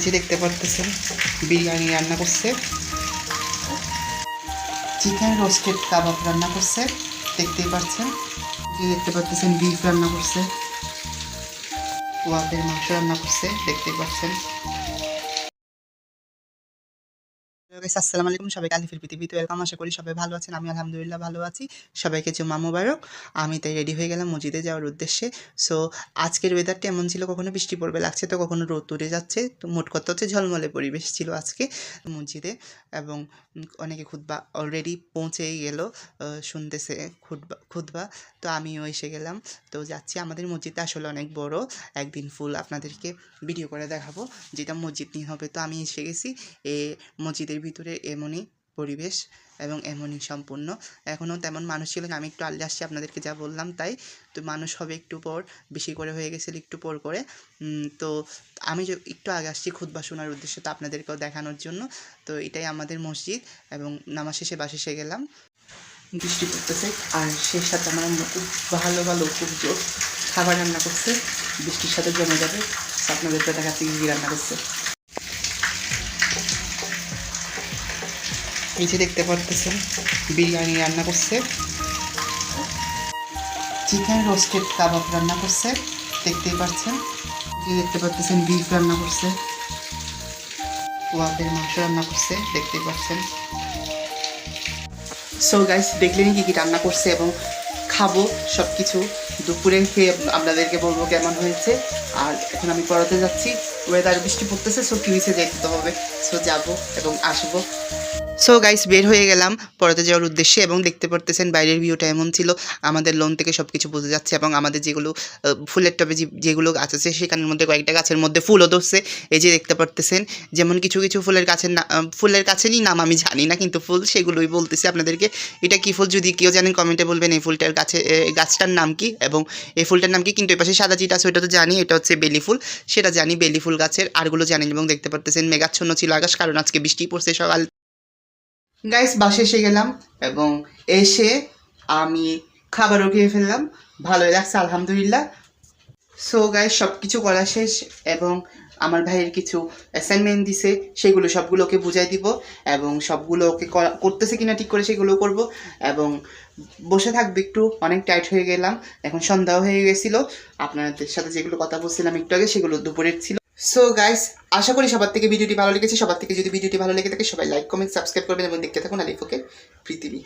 যে দেখতে পারতেছেন, বিরিয়ানি রান্না করছে। চিকেন রোস্টেড কাবাব রান্না করছে, দেখতেই পাচ্ছেন। দেখতে পারতেছেন বিফ রান্না করছে। ওয়াপের মাংস রান্না করছে, দেখতেই পাচ্ছেন। আসসালামু আলাইকুম। সবাইকে আলিফের পৃথিবীতে ওয়েলকাম আশা করি সবাই ভালো আছেন, আমি আলহামদুলিল্লাহ ভালো আছি। সবাইকে জুম্মা মোবারক। আমি তাই রেডি হয়ে গেলাম মসজিদে যাওয়ার উদ্দেশ্যে। সো আজকের ওয়েদারটা এমন ছিল, কখনো বৃষ্টি পড়বে, লাগছে তো কখনো রোদ উঠে যাচ্ছে। তো মোট কথা হচ্ছে ঝলমলে পরিবেশ ছিল আজকে মসজিদে এবং অনেকে খুতবা অলরেডি পৌঁছেই গেল শুনতেছে খুদবা খুতবা। তো আমিও এসে গেলাম। তো যাচ্ছি, আমাদের মসজিদটা আসলে অনেক বড়, একদিন ফুল আপনাদেরকে ভিডিও করে দেখাবো। যেটা মসজিদ নিয়ে হবে, তো আমি এসে গেছি। এ মসজিদের ভিতরে এমনই পরিবেশ এবং এমনই সম্পূর্ণ। এখনও তেমন মানুষ ছিল আমি একটু আল্লে আসছি আপনাদেরকে যা বললাম তাই। তো মানুষ হবে একটু পর, বেশি করে হয়ে গেছিল একটু পর করে। তো আমি যে একটু আগে আসছি খুদ্া শোনার উদ্দেশ্যে তো আপনাদেরকেও দেখানোর জন্য। তো এটাই আমাদের মসজিদ এবং নামাজ শেষে বাসে এসে গেলাম। বৃষ্টি পড়তেছে আর সেই সাথে আমার খুব ভালো ভালো, খুব জোর খাবার রান্না করছে। বৃষ্টির সাথে জমে যাবে। আপনাদেরকে দেখাচ্ছি কী রান্না করছে। এই যে দেখতে পারতেছেন, বিরিয়ানি রান্না করছে। চিকেন রোস্টেড কাবাব রান্না করছে, দেখতেই পাচ্ছেন। এই দেখতে পারতেছেন বিফ রান্না করছে। ওয়াপের মাংস রান্না করছে, দেখতেই পাচ্ছেন। সো গাইস দেখলেন কি কী রান্না করছে এবং খাব সব কিছু দুপুরে খেয়ে আপনাদেরকে বলব কেমন হয়েছে। আর এখন আমি পড়াতে যাচ্ছি। ওয়েদার বৃষ্টি পড়তেছে সো টিভিতে দেখতে হবে। সো যাব এবং আসব। সো গাইস বের হয়ে গেলাম পড়াতে যাওয়ার উদ্দেশ্যে এবং দেখতে পারতেছেন বাইরের ভিউটা এমন ছিল। আমাদের লোন থেকে সব কিছু বোঝা যাচ্ছে এবং আমাদের যেগুলো ফুলের টবে যেগুলো গাছ আছে সেখানের মধ্যে কয়েকটা গাছের মধ্যে ফুলও ধরছে। এই যে দেখতে পারতেছেন যেমন কিছু কিছু ফুলের গাছের না ফুলের গাছেরই নাম আমি জানি না কিন্তু ফুল সেগুলোই বলতেছি আপনাদেরকে। এটা কি ফুল যদি কেউ জানেন কমেন্টে বলবেন এই ফুলটার গাছে এ, গাছটার নাম কি এবং এই ফুলটার নাম কি? কিন্তু এই পাশে সাদা চিটা আছে ওটা তো জানি এটা হচ্ছে বেলি ফুল। সেটা জানি বেলি ফুল গাছের আরগুলো জানি না এবং দেখতে পারতেছেন। মেঘাচ্ছন্ন ছিল আকাশ কারণ আজকে বৃষ্টি পড়ছে সকাল গাইস বাসে এসে গেলাম এবং এসে আমি খাবারও খেয়ে ফেললাম। ভালোই লাগছে, আলহামদুলিল্লাহ। সো গাইস সব কিছু করা শেষ এবং আমার ভাইয়ের কিছু অ্যাসাইনমেন্ট দিছে, সেগুলো সবগুলো ওকে বুঝাই দিব এবং সবগুলো ওকে করা- করতেছে কিনা ঠিক করে সেগুলো করব এবং বসে থাকবে একটু, অনেক টাইট হয়ে গেলাম। এখন সন্ধ্যাও হয়ে গেছিল। আপনাদের সাথে যেগুলো কথা বলছিলাম একটু আগে, সেগুলো দুপুরের ছিল। সো গাইস আশা করি সবার থেকে ভিডিওটি ভালো লেগেছে। সবার থেকে যদি ভিডিওটি ভালো লেগে থাকে, সবাই লাইক কমেন্ট সাবস্ক্রাইব করবেন এবং দেখতে থাকুন আলিফোকে পৃথিবী